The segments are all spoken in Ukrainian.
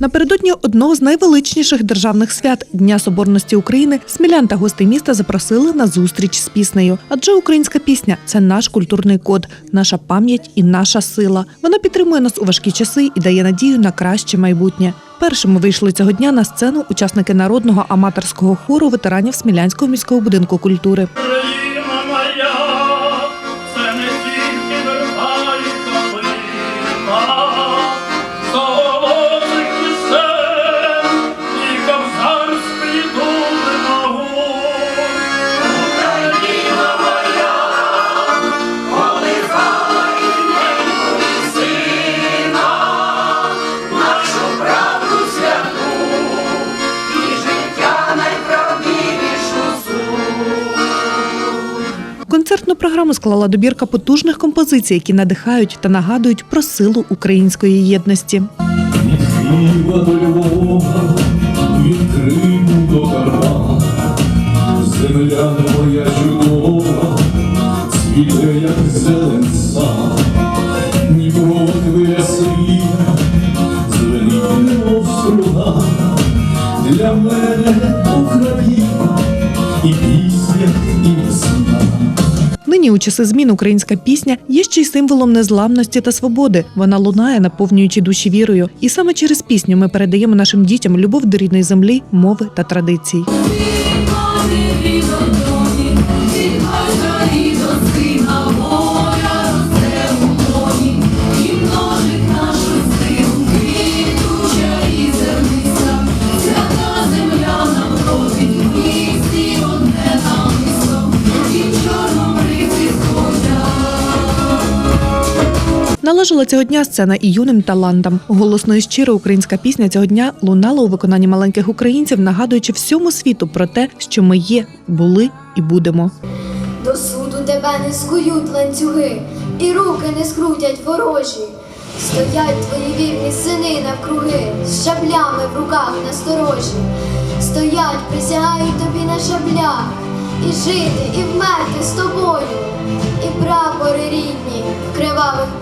Напередодні одного з найвеличніших державних свят Дня Соборності України смілян та гостей міста запросили на зустріч з піснею. Адже українська пісня це наш культурний код, наша пам'ять і наша сила. Вона підтримує нас у важкі часи і дає надію на краще майбутнє. Першими вийшли цього дня на сцену учасники народного аматорського хору ветеранів Смілянського міського будинку культури. Програму склала добірка потужних композицій, які надихають та нагадують про силу української єдності. Від до Львова, від до Карпат, земля моя чудова, цвіте, як зелен сад, Дніпро срія, звенить струна, для мене Україна, і пісня. Нині у часи змін українська пісня є ще й символом незламності та свободи. Вона лунає, наповнюючи душі вірою. І саме через пісню ми передаємо нашим дітям любов до рідної землі, мови та традицій. Належала цього дня сцена і юним талантам. Голосно і щиро українська пісня цього дня лунала у виконанні маленьких українців, нагадуючи всьому світу про те, що ми є, були і будемо. До суду тебе не скують ланцюги, і руки не скрутять ворожі. Стоять твої вірні сини навкруги, з шаблями в руках насторожі. Стоять, присягають тобі на шаблях, і жити, і вмерти з тобою, і кривавих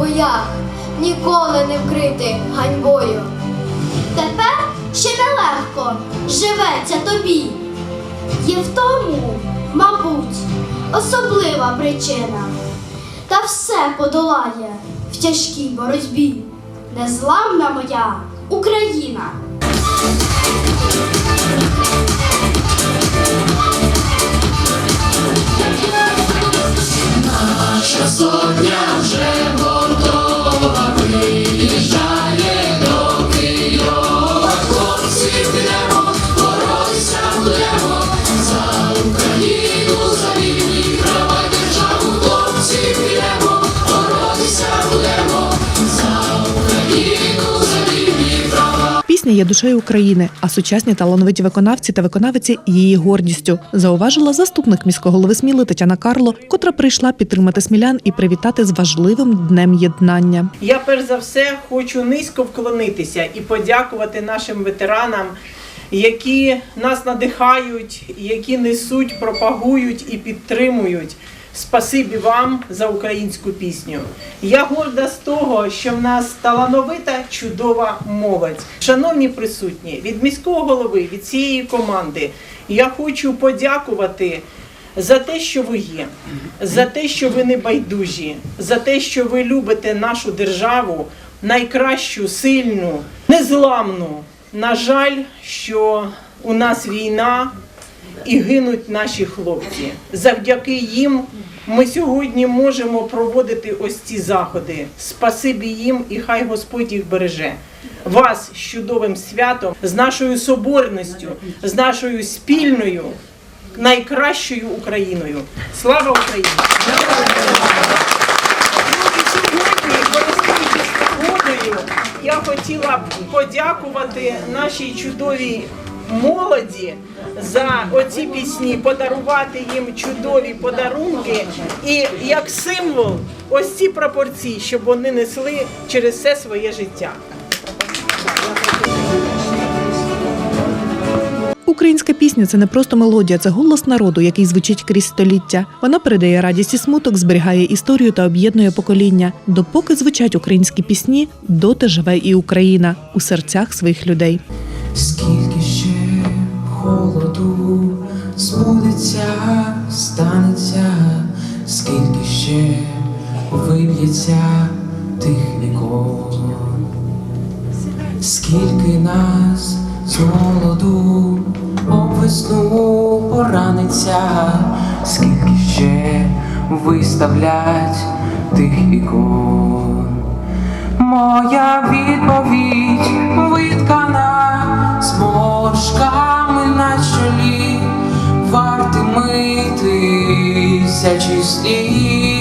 боях, ніколи не вкрити ганьбою. Тепер ще нелегко живеться тобі. Є в тому, мабуть, особлива причина. Та все подолає в тяжкій боротьбі. Незламна моя Україна. Пісня є душею України, а сучасні талановиті виконавці та виконавиці її гордістю. Зауважила заступник міського голови Сміли Тетяна Карло, котра прийшла підтримати смілян і привітати з важливим днем єднання. Я перш за все хочу низько вклонитися і подякувати нашим ветеранам, які нас надихають, які несуть, пропагують і підтримують. Спасибі вам за українську пісню. Я горда з того, що в нас талановита, чудова молодь. Шановні присутні, від міського голови, від цієї команди я хочу подякувати за те, що ви є, за те, що ви не байдужі, за те, що ви любите нашу державу, найкращу, сильну, незламну. На жаль, що у нас війна і гинуть наші хлопці. Завдяки їм ми сьогодні можемо проводити ось ці заходи. Спасибі їм і хай Господь їх береже. Вас з чудовим святом, з нашою соборністю, з нашою спільною, найкращою Україною. Слава Україні! Я хотіла б подякувати нашій чудовій молоді за оці пісні, подарувати їм чудові подарунки і як символ ось ці пропорції, щоб вони несли через все своє життя. Українська пісня це не просто мелодія, це голос народу, який звучить крізь століття. Вона передає радість і смуток, зберігає історію та об'єднує покоління. Допоки звучать українські пісні, доти живе і Україна у серцях своїх людей. Скільки холоду. Збудеться, станеться, скільки ще виб'ється тих віков, скільки нас з молоду об весну пораниться, скільки ще виставлять тих ікон. Моя відповідь виткана сморшками на чолі, вартими тисячі слів.